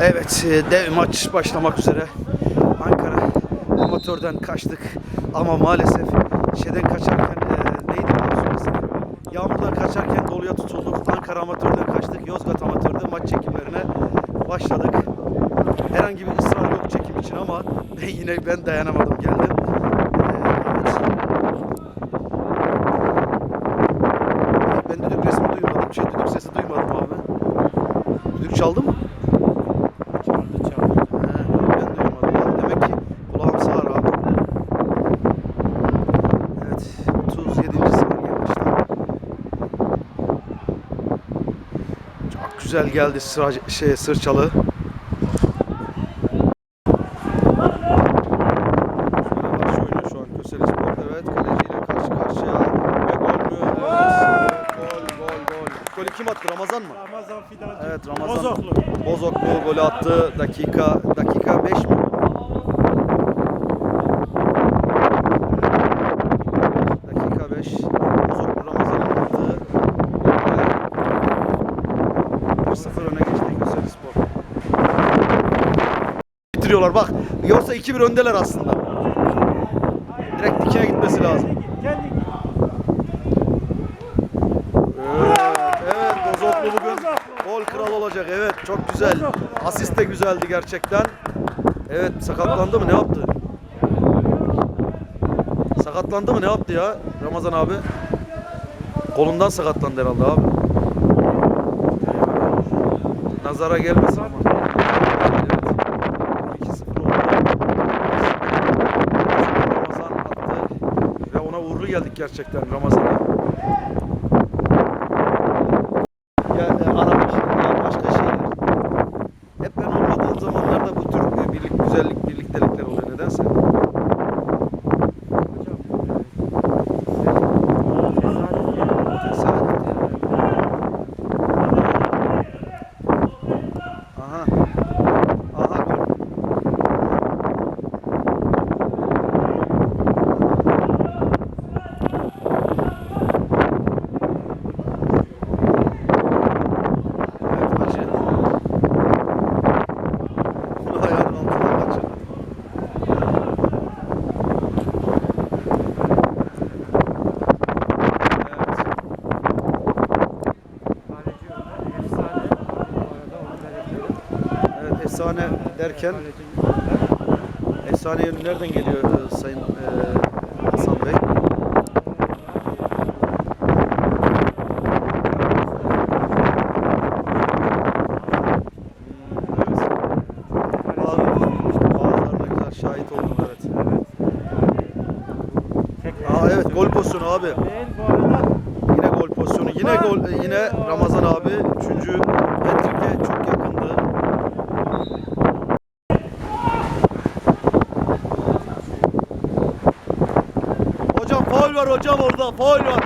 Evet, e, dev maç başlamak üzere. Ankara amatörden kaçtık ama maalesef şeyden kaçarken e, neydi söylesene. Yağmurdan kaçarken doluya tutulduk. Ankara amatörden kaçtık. Yozgat amatörde maç çekimlerine başladık. Herhangi bir ısrar yok çekim için ama ben yine ben dayanamadım geldim. Ee, Ben düdük resmi duymadım. Şey düdük sesi duymadım abi. Düdük çaldı mı? Çaldı çaldı. He, ben duymadım abi. Demek ki kulağım sağır abi. Evet, 37. saniye başta. Çok güzel geldi sıra, şey sırçalı. Şöyle karşı oynuyor şu an Köseli Spor. Evet, kaleciyle karşı karşıya. Ve gol mü? Evet, gol, gol, gol. Golü kim attı? Ramazan mı? Ramazan Fidancı. Evet Ramazan Bozoklu. Bozoklu golü attı. Dakika dakika 5 mi? Dakika 5. Bozoklu Ramazan'ın attığı golle 1-0 öne geçti Köseli Spor. Bitiriyorlar bak. Yoksa 2-1 öndeler aslında. Direkt dikine gitmesi lazım. Evet, evet bugün gol kralı olacak. Evet çok güzel. Asist de güzeldi gerçekten. Evet sakatlandı mı ne yaptı? Sakatlandı mı ne yaptı ya Ramazan abi? Kolundan sakatlandı herhalde abi. Nazara gelmesin ama. Evet. 2-0 oldu. Ramazan attı ve ona uğurlu geldik gerçekten Ramazan'a. Ya e, aramış ya başka şeyler. Hep ben olmadığım zamanlarda bu tür e, birlik, güzellik, birliktelikler oluyor nedense. Tesadüf değil. Aha. Aha gol. Evet Hacı. Bunu ayağının altından kaçırdı. Evet. Kaleci önde. Efsane. Bu arada onu belirtelim. Evet efsane derken efsane yönü nereden geliyor e, Sayın e, Hasan Bey? Şahit oldum evet. Aa evet gol pozisyonu abi. Yine gol pozisyonu. Yine gol yine Ramazan abi 3. Patrick'e çok yakındı. Hocam faul var hocam orada. Faul var.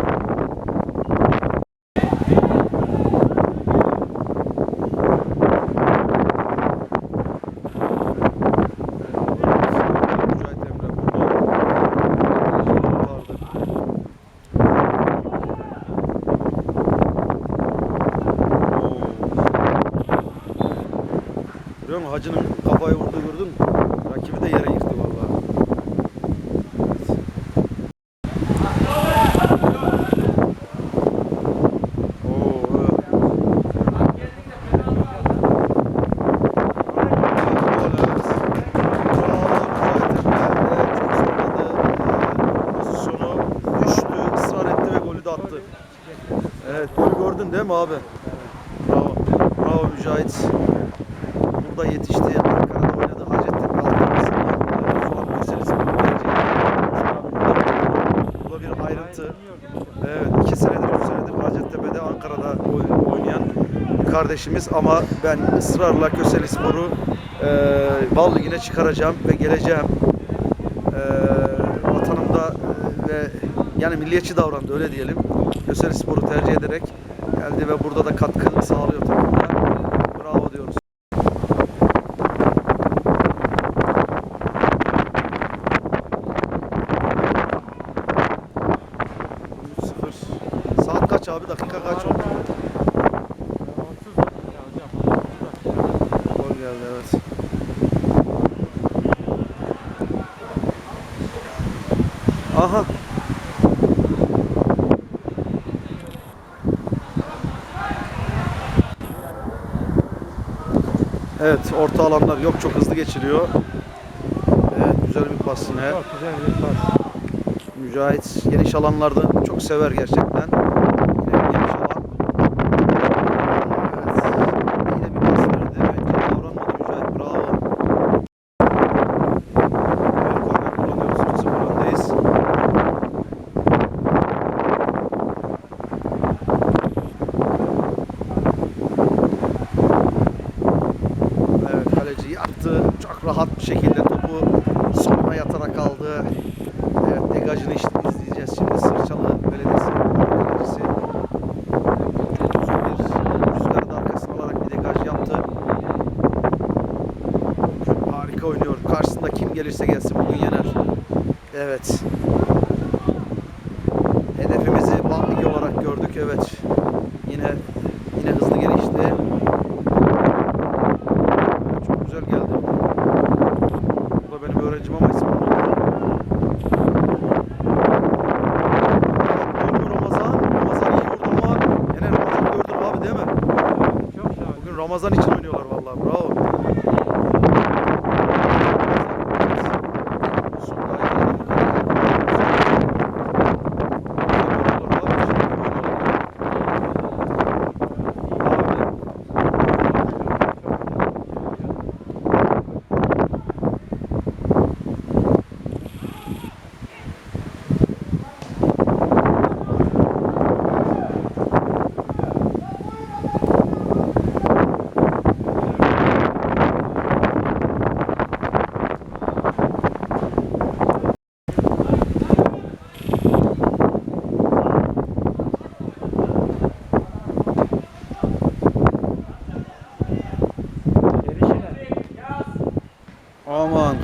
Hacı'nın kafayı vurdu gördün mü? Rakibi de yere yıktı vallahi. Oo, evet. Gol, evet. Bravo, Mücahit Emre. Evet, çok zorladı. Ee, Pozisyonu düştü, ısrar etti ve golü de attı. Evet, golü gördün değil mi abi? Bravo. Bravo Mücahit. Burada yetişti. Ankara'da oynadı. Hacettepe Altyapısı'nda. e, Şu an Mercedes Bu da bir ayrıntı. Evet. iki senedir, üç senedir Hacettepe'de Ankara'da oy- oynayan kardeşimiz ama ben ısrarla Köseli Spor'u e, bal ligine çıkaracağım ve geleceğim. E, vatanımda e, ve yani milliyetçi davrandı öyle diyelim. Köseli Spor'u tercih ederek geldi ve burada da katkı sağlıyor takımda. Bravo diyoruz. Saat kaç abi? Dakika kaç oldu? 30 dakika hocam. 30 dakika. Gol geldi. herhalde evet. Aha. Evet orta alanlar yok çok hızlı geçiriyor. Evet güzel bir pas yine. Çok güzel bir pas. Mücahit geniş alanlarda çok sever gerçekten. Yine geniş alan. Evet. Yine bir pas verdi. Bence davranmadı Mücahit. Bravo. Evet, korner kullanıyoruz. 2-0 öndeyiz. Evet kaleci yaptı. Çok rahat bir şekilde topu sonuna yatarak aldı. Evet degajını işte izleyeceğiz şimdi Sırçalı Belediyesi kalecisi. Çok uzun bir rüzgarı da arkasına alarak bir degaj yaptı. Çok harika oynuyor. Karşısında kim gelirse gelsin bugün yener. Evet. Hedefimizi Bal olarak gördük. Evet. Yine yine hızlı gelişti. Çok güzel geldi. Bu da benim öğrencim ama ismini unuttum. Doğru Ramazan. Ramazan iyi vurdu ama yine Ramazan'ı gördüm abi değil mi? Çok şahane. Bugün Ramazan için oynuyorlar vallahi. Bravo.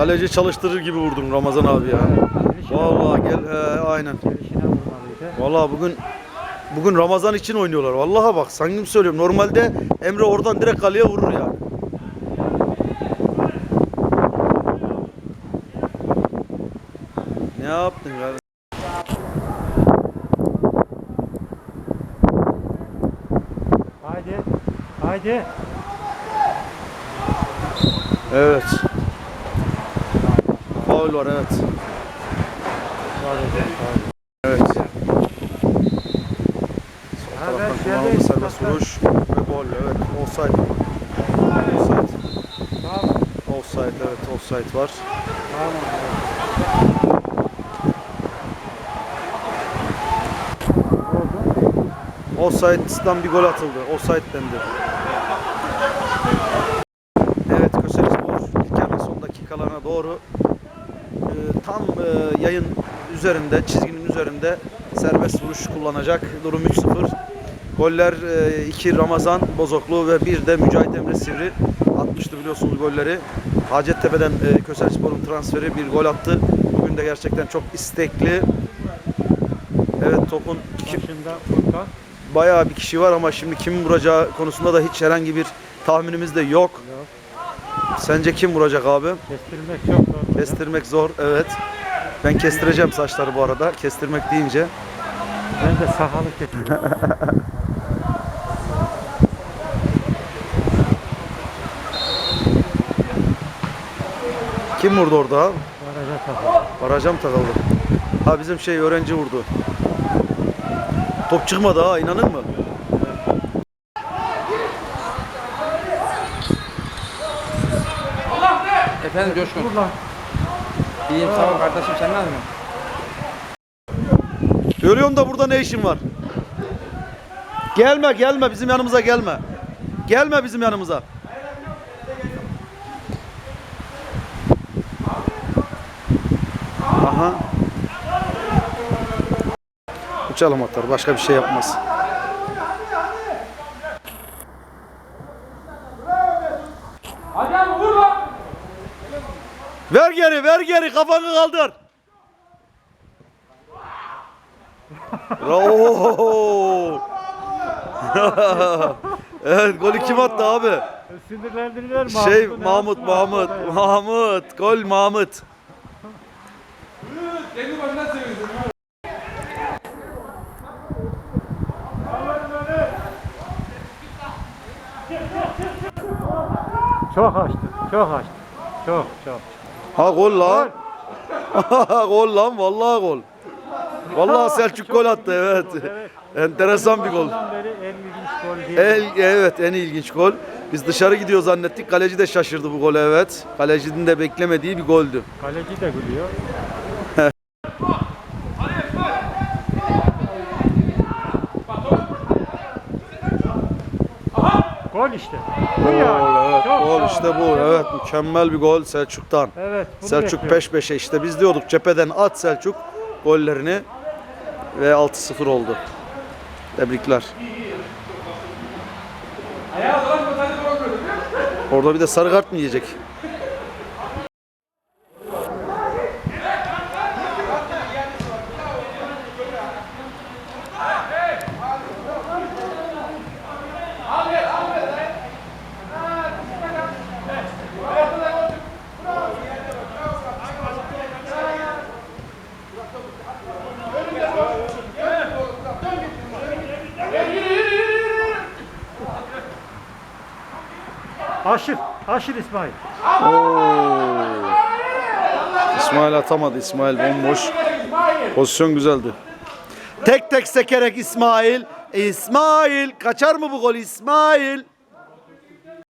Kaleci çalıştırır gibi vurdun Ramazan abi ya. Vallahi gel he, aynen. Vallahi bugün bugün Ramazan için oynuyorlar. Vallahi bak samimi söylüyorum. Normalde Emre oradan direkt kaleye vurur yani. Ne yaptın ya? Haydi. Haydi. Evet. Faul var evet. Evet. Ha, Taraftan kullanıldı serbest vuruş ve gol evet. Offside. Offside. Offside evet offside var. Offside'dan bir gol atıldı. Offside dendi. Evet Köselispor ilk yarının son dakikalarına doğru tam e, yayın üzerinde, çizginin üzerinde serbest vuruş kullanacak. Durum 3-0. Goller 2 Ramazan Bozoklu ve bir de Mücahit Emre Sivri atmıştı biliyorsunuz golleri. Hacettepe'den e, Köselspor'un transferi bir gol attı. Bugün de gerçekten çok istekli. Evet topun kim, bayağı bir kişi var ama şimdi kim vuracağı konusunda da hiç herhangi bir tahminimiz de yok. Yok. Sence kim vuracak abi? Kestirmek çok zor. Kestirmek zor, evet. Ben kestireceğim saçları bu arada. Kestirmek deyince. Ben de sahalı kesiyorum. Kim vurdu orada? Baraja takıldı. Baraja mı takıldı? Ha bizim şey öğrenci vurdu. Top çıkmadı ha inanır mı? Efendim Coşkun. Lan. İyiyim sağ ol kardeşim sen ne yapıyorsun? Görüyorum da burada ne işin var? Gelme gelme bizim yanımıza gelme. Gelme bizim yanımıza. Aha. Uçalım atar başka bir şey yapmaz. Kafanı kaldır. Bravo. evet golü kim attı abi? Sinirlendiler Şey Mahmut yapsın Mahmut ya? Mahmut gol Mahmut. Çok açtı. Çok açtı. Çok çok. Ha gol lan. gol lan vallahi gol. Vallahi Selçuk gol attı evet. Enteresan bir gol. Başından beri en ilginç gol diye. El, evet en ilginç gol. Biz dışarı gidiyor zannettik. Kaleci de şaşırdı bu gole evet. Kalecinin de beklemediği bir goldü. Kaleci de gülüyor. Gol işte. Bu Gol evet. Çok Gol işte bu. Evet mükemmel bir gol Selçuk'tan. Evet. Selçuk bekliyorum. peş peşe işte biz diyorduk cepheden at Selçuk gollerini ve 6-0 oldu. Tebrikler. Orada bir de sarı kart mı yiyecek? Aşır. Aşır İsmail. İsmail atamadı. İsmail bomboş. Pozisyon güzeldi. Tek tek sekerek İsmail. İsmail kaçar mı bu gol İsmail?